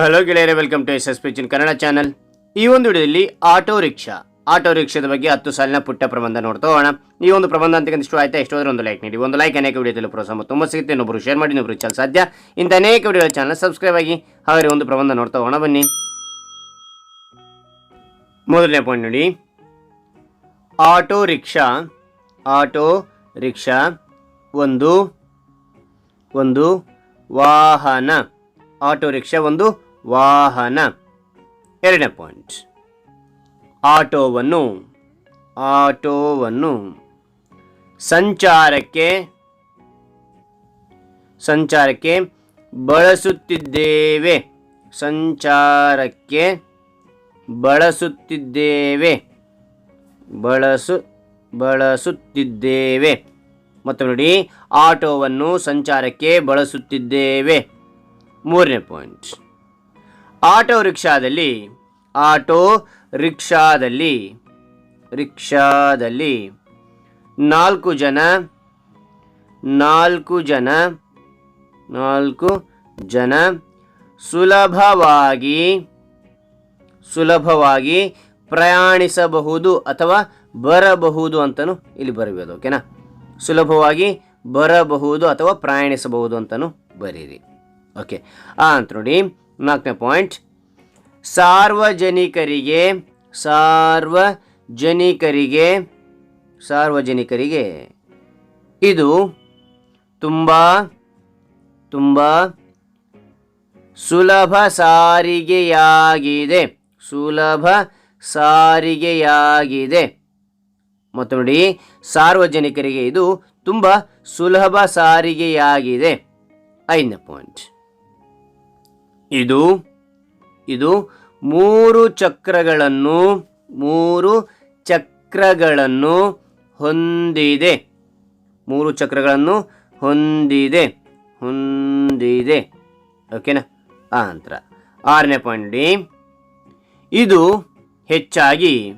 Hello ಗೆಳೆಯರೇ welcome to S S ಪಿಚಿನ್ Kannada channel ಈ ಒಂದು ವಿಡಿಯೋದಲ್ಲಿ ಆಟೋ ರಿಕ್ಷಾ, ಆಟೋ ರಿಕ್ಷಾದ ಬಗ್ಗೆ ಹತ್ತು ಸಾಲಿನ ಪುಟ್ಟ ಪ್ರಬಂಧ ನೋಡ್ತಾ ಹೋಗೋಣ. ಈ ಒಂದು ಪ್ರಬಂಧ ಅಂತ ಇಷ್ಟು ಆಯ್ತಾ? ಎಷ್ಟು ಹೋದ್ರೆ ಒಂದು ಲೈಕ್ ನೀಡಿ. ಒಂದು ಲೈಕ್ ಅನೇಕ ವಿಡಿಯೋದಲ್ಲಿ ಪ್ರೋತ್ಸಾಹ ತುಂಬ ಸಿಗುತ್ತೆ. ಇನ್ನೊಬ್ಬರು ಶೇರ್ ಮಾಡಿ ಇನ್ನೊಬ್ಬರು ಚಾನಲ್ ಸಾಧ್ಯ. ಇಂಥ ಅನೇಕ ವಿಡಿಯೋ ಚಾನಲ್ ಸಬ್ಸ್ಕ್ರೈಬ್ ಆಗಿ ಹಾಗೆ ಒಂದು ಪ್ರಬಂಧ ನೋಡ್ತಾ ಹೋಗೋಣ. ಬನ್ನಿ. ಮೊದಲನೇ ಪಾಯಿಂಟ್ ನೋಡಿ. ಆಟೋ ರಿಕ್ಷಾ ಆಟೋ ರಿಕ್ಷಾ, ಒಂದು ಒಂದು ವಾಹನ. ಆಟೋ ರಿಕ್ಷಾ, ಒಂದು ವಾಹನ. ಎರಡನೇ ಪಾಯಿಂಟ್ ಆಟೋವನ್ನು ಆಟೋವನ್ನು. ಸಂಚಾರಕ್ಕೆ ಸಂಚಾರಕ್ಕೆ ಬಳಸುತ್ತಿದ್ದೇವೆ. ಸಂಚಾರಕ್ಕೆ ಬಳಸುತ್ತಿದ್ದೇವೆ. ಬಳಸು, ಬಳಸುತ್ತಿದ್ದೇವೆ. ಮತ್ತು ನೋಡಿ, ಆಟೋವನ್ನು ಸಂಚಾರಕ್ಕೆ ಬಳಸುತ್ತಿದ್ದೇವೆ. ಮೂರನೇ ಪಾಯಿಂಟ್ ಆಟೋ ರಿಕ್ಷಾದಲ್ಲಿ ಆಟೋ ರಿಕ್ಷಾದಲ್ಲಿ ರಿಕ್ಷಾದಲ್ಲಿ ನಾಲ್ಕು ಜನ ನಾಲ್ಕು ಜನ ನಾಲ್ಕು ಜನ ಸುಲಭವಾಗಿ ಸುಲಭವಾಗಿ ಪ್ರಯಾಣಿಸಬಹುದು ಅಥವಾ ಬರಬಹುದು ಅಂತಲೂ ಇಲ್ಲಿ ಬರೆಯೋದು, ಓಕೆನಾ? ಸುಲಭವಾಗಿ ಬರಬಹುದು ಅಥವಾ ಪ್ರಯಾಣಿಸಬಹುದು ಅಂತಲೂ ಬರೀರಿ, ಓಕೆ? ಆ ಅಂತ ನೋಡಿ ನಾಲ್ಕನೇ ಪಾಯಿಂಟ್ ಸಾರ್ವಜನಿಕರಿಗೆ ಸಾರ್ವಜನಿಕರಿಗೆ ಸಾರ್ವಜನಿಕರಿಗೆ. ಇದು ತುಂಬ ತುಂಬ ಸುಲಭ ಸಾರಿಗೆಯಾಗಿದೆ. ಸುಲಭ ಸಾರಿಗೆಯಾಗಿದೆ. ಮತ್ತು ನೋಡಿ, ಸಾರ್ವಜನಿಕರಿಗೆ ಇದು ತುಂಬ ಸುಲಭ ಸಾರಿಗೆಯಾಗಿದೆ. ಐದನೇ ಪಾಯಿಂಟ್ ಇದು ಇದು ಮೂರು ಚಕ್ರಗಳನ್ನು ಮೂರು ಚಕ್ರಗಳನ್ನು ಹೊಂದಿದೆ. ಮೂರು ಚಕ್ರಗಳನ್ನು ಹೊಂದಿದೆ ಹೊಂದಿದೆ. ಓಕೆನಾ ಆ ನಂತರ. ಆರನೇ ಪಾಯಿಂಟ್ ನೋಡಿ ಇದು ಹೆಚ್ಚಾಗಿ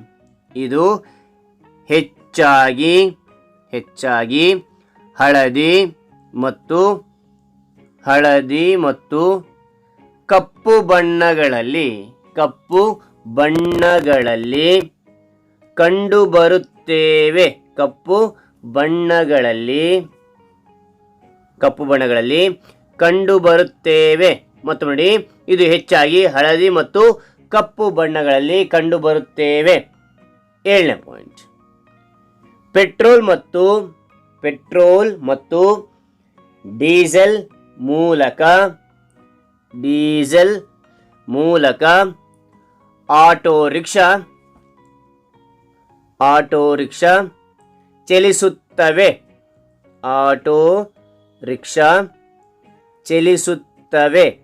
ಇದು ಹೆಚ್ಚಾಗಿ ಹೆಚ್ಚಾಗಿ ಹಳದಿ ಮತ್ತು ಹಳದಿ ಮತ್ತು ಕಪ್ಪು ಬಣ್ಣಗಳಲ್ಲಿ ಕಪ್ಪು ಬಣ್ಣಗಳಲ್ಲಿ ಕಂಡುಬರುತ್ತೇವೆ ಕಪ್ಪು ಬಣ್ಣಗಳಲ್ಲಿ ಕಪ್ಪು ಬಣ್ಣಗಳಲ್ಲಿ ಕಂಡುಬರುತ್ತೇವೆ ಮತ್ತು ನೋಡಿ, ಇದು ಹೆಚ್ಚಾಗಿ ಹಳದಿ ಮತ್ತು ಕಪ್ಪು ಬಣ್ಣಗಳಲ್ಲಿ ಕಂಡುಬರುತ್ತೇವೆ ಏಳನೇ ಪಾಯಿಂಟ್ ಪೆಟ್ರೋಲ್ ಮತ್ತು ಪೆಟ್ರೋಲ್ ಮತ್ತು ಡೀಸೆಲ್ ಮೂಲಕ ಡೀಸೆಲ್ ಮೂಲಕ ಆಟೋ ರಿಕ್ಷಾ ಆಟೋ ರಿಕ್ಷಾ ಚಲಿಸುತ್ತವೆ. ಆಟೋ ರಿಕ್ಷಾ ಚಲಿಸುತ್ತವೆ.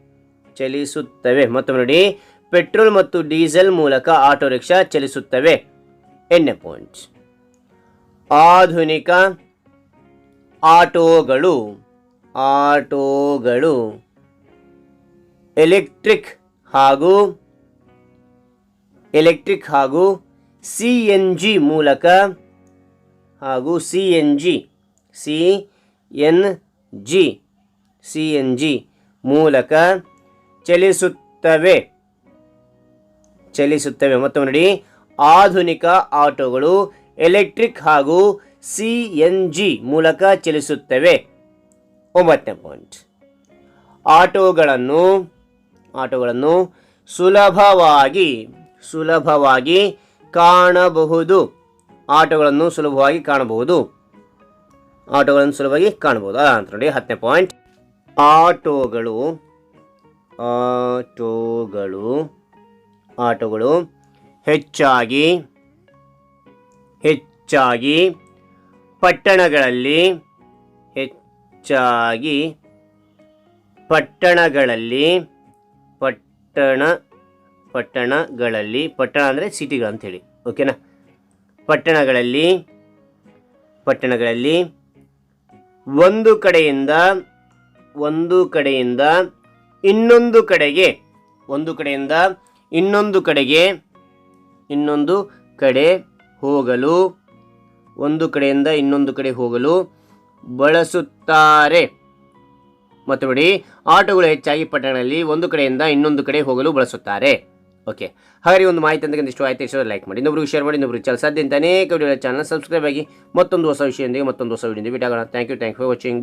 ಚಲಿಸುತ್ತವೆ. ಮತ್ತೊಮ್ಮೆ ನೋಡಿ, ಪೆಟ್ರೋಲ್ ಮತ್ತು ಡೀಸೆಲ್ ಮೂಲಕ ಆಟೋ ರಿಕ್ಷಾ ಚಲಿಸುತ್ತವೆ. ಎಣ್ಣೆ ಪಾಯಿಂಟ್ ಆಧುನಿಕ ಆಟೋಗಳು ಆಟೋಗಳು. ಎಲೆಕ್ಟ್ರಿಕ್ ಹಾಗೂ ಎಲೆಕ್ಟ್ರಿಕ್ ಹಾಗೂ ಸಿ ಎನ್ ಜಿ ಮೂಲಕ ಹಾಗೂ C N G, C N G, C N G ಮೂಲಕ ಚಲಿಸುತ್ತವೆ. ಚಲಿಸುತ್ತವೆ. ಮತ್ತು ನೋಡಿ, ಆಧುನಿಕ ಆಟೋಗಳು ಎಲೆಕ್ಟ್ರಿಕ್ ಹಾಗೂ ಸಿ ಎನ್ ಜಿ ಮೂಲಕ ಚಲಿಸುತ್ತವೆ. ಒಂಬತ್ತನೇ ಪಾಯಿಂಟ್ ಆಟೋಗಳನ್ನು ಆಟೋಗಳನ್ನು ಸುಲಭವಾಗಿ ಸುಲಭವಾಗಿ ಕಾಣಬಹುದು. ಆಟೋಗಳನ್ನು ಸುಲಭವಾಗಿ ಕಾಣಬಹುದು. ಆಟೋಗಳನ್ನು ಸುಲಭವಾಗಿ ಕಾಣಬಹುದು. ಅಂತ ನೋಡಿ ಹತ್ತನೇ ಪಾಯಿಂಟ್ ಆಟೋಗಳು ಆಟೋಗಳು ಆಟೋಗಳು ಹೆಚ್ಚಾಗಿ ಹೆಚ್ಚಾಗಿ ಪಟ್ಟಣಗಳಲ್ಲಿ ಹೆಚ್ಚಾಗಿ ಪಟ್ಟಣಗಳಲ್ಲಿ ಪಟ್ಟಣ, ಪಟ್ಟಣಗಳಲ್ಲಿ, ಪಟ್ಟಣ ಅಂದರೆ ಸಿಟಿಗಳು ಅಂಥೇಳಿ ಓಕೆನಾ ಪಟ್ಟಣಗಳಲ್ಲಿ ಪಟ್ಟಣಗಳಲ್ಲಿ ಒಂದು ಕಡೆಯಿಂದ ಒಂದು ಕಡೆಯಿಂದ ಇನ್ನೊಂದು ಕಡೆಗೆ, ಒಂದು ಕಡೆಯಿಂದ ಇನ್ನೊಂದು ಕಡೆಗೆ, ಇನ್ನೊಂದು ಕಡೆ ಹೋಗಲು, ಒಂದು ಕಡೆಯಿಂದ ಇನ್ನೊಂದು ಕಡೆ ಹೋಗಲು ಬಳಸುತ್ತಾರೆ. ಮತ್ತು ನೋಡಿ ಆಟೋಗಳು ಹೆಚ್ಚಾಗಿ ಪಟ್ಟಣಗಳಲ್ಲಿ ಒಂದು ಕಡೆಯಿಂದ ಇನ್ನೊಂದು ಕಡೆ ಹೋಗಲು ಬಳಸುತ್ತಾರೆ. ಓಕೆ. ಹಾಗೆ ಒಂದು ಮಾಹಿತಿ ಅಂತ ಇಷ್ಟು ಆಯ್ತು. ಇಷ್ಟು ಲೈಕ್ ಮಾಡಿ. ಇನ್ನೊಬ್ರಿಗೆ ಶೇರ್ ಮಾಡಿ. ಇನ್ನೊಬ್ರಿಗೆ ಚಾನಲ್. ಸಾಧ್ಯ ಅನೇಕ ವಿಡಿಯೋ ಚಾನಲ್ ಸಬ್ಸ್ಕ್ರೈಬ್ ಆಗಿ ಮತ್ತೊಂದು ಹೊಸ ವಿಷಯದೊಂದಿಗೆ ಮತ್ತೊಂದು ಹೊಸ ವಿಡಿಯೋ ಭೇಟಿ ಆಗೋಣ thank you thank for watching